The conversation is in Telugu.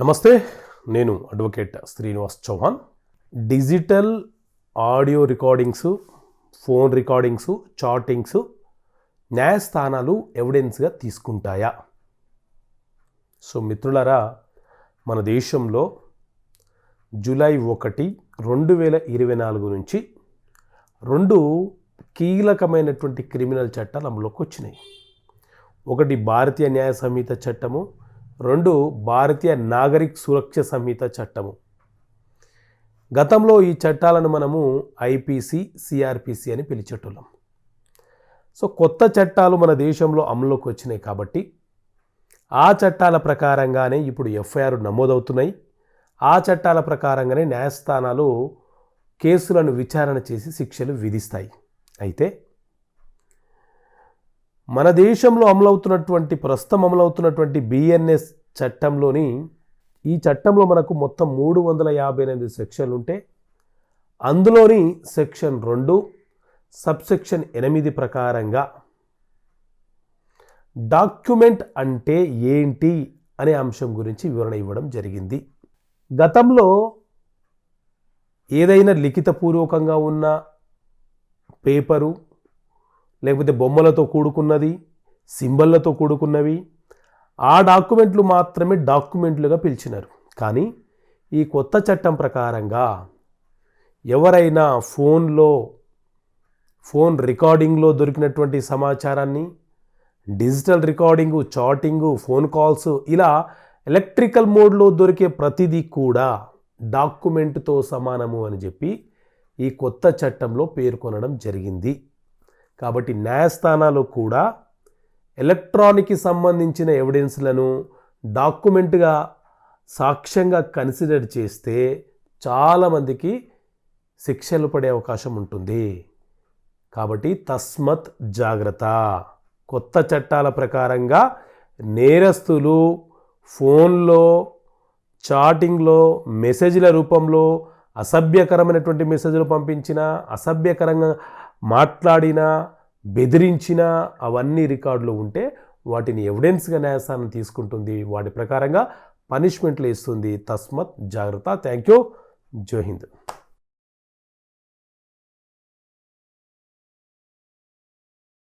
నమస్తే నేను advocate Srinivas Chauhan. Digital audio recordings phone recordings chattings న్యాయస్థానాలు ఎవిడెన్స్గా తీసుకుంటాయా? సో మిత్రులరా మన దేశంలో జూలై ఒకటి రెండు వేల ఇరవై నాలుగు నుంచి రెండు కీలకమైనటువంటి క్రిమినల్ చట్టాలు అమలులోకి వచ్చినాయి. ఒకటి భారతీయ న్యాయ సంహిత చట్టము రెండు భారతీయ నాగరిక్ సురక్ష సంహిత చట్టము. గతంలో ఈ చట్టాలను మనము ఐపీసీ సిఆర్పిసి అని పిలిచేటోళ్ళం. సో కొత్త చట్టాలు మన దేశంలో అమలులోకి వచ్చినాయి కాబట్టి ఆ చట్టాల ప్రకారంగానే ఇప్పుడు ఎఫ్ఐఆర్ నమోదవుతున్నాయి. ఆ చట్టాల ప్రకారంగానే న్యాయస్థానాలు కేసులను విచారణ చేసి శిక్షలు విధిస్తాయి. అయితే మన దేశంలో అమలవుతున్నటువంటి ప్రస్తుతం అమలవుతున్నటువంటి బిఎన్ఎస్ చట్టంలోని ఈ చట్టంలో మనకు మొత్తం మూడు వందల యాభై ఎనిమిది సెక్షన్లు ఉంటే అందులోని సెక్షన్ రెండు సబ్సెక్షన్ ఎనిమిది ప్రకారంగా డాక్యుమెంట్ అంటే ఏంటి అనే అంశం గురించి వివరణ ఇవ్వడం జరిగింది. గతంలో ఏదైనా లిఖితపూర్వకంగా ఉన్న పేపరు లేకపోతే బొమ్మలతో కూడుకున్నది సింబల్లతో కూడుకున్నవి ఆ డాక్యుమెంట్లు మాత్రమే డాక్యుమెంట్లుగా పిలిచినారు. కానీ ఈ కొత్త చట్టం ప్రకారంగా ఎవరైనా ఫోన్లో ఫోన్ రికార్డింగ్లో దొరికినటువంటి సమాచారాన్ని digital recording chatting phone calls ఇలా ఎలక్ట్రికల్ మోడ్లో దొరికే ప్రతిదీ కూడా డాక్యుమెంట్తో సమానము అని చెప్పి ఈ కొత్త చట్టంలో పేర్కొనడం జరిగింది. కాబట్టి న్యాయస్థానాలు కూడా ఎలక్ట్రానిక్కి సంబంధించిన ఎవిడెన్స్లను డాక్యుమెంట్గా సాక్ష్యంగా కన్సిడర్ చేస్తే చాలామందికి శిక్షలు పడే అవకాశం ఉంటుంది. కాబట్టి తస్మత్ జాగ్రత్త. కొత్త చట్టాల ప్రకారంగా నేరస్తులు ఫోన్లో చాటింగ్లో మెసేజ్ల రూపంలో అసభ్యకరమైనటువంటి మెసేజ్లు పంపించిన అసభ్యకరంగా మాట్లాడిన బెదిరించిన అవన్నీ రికార్డులు ఉంటే వాటిని ఎవిడెన్స్గా న్యాయస్థానం తీసుకుంటుంది. వాటి ప్రకారంగా పనిష్మెంట్లు ఇస్తుంది. తస్మత్ జాగ్రత్త. Thank you జోహింద్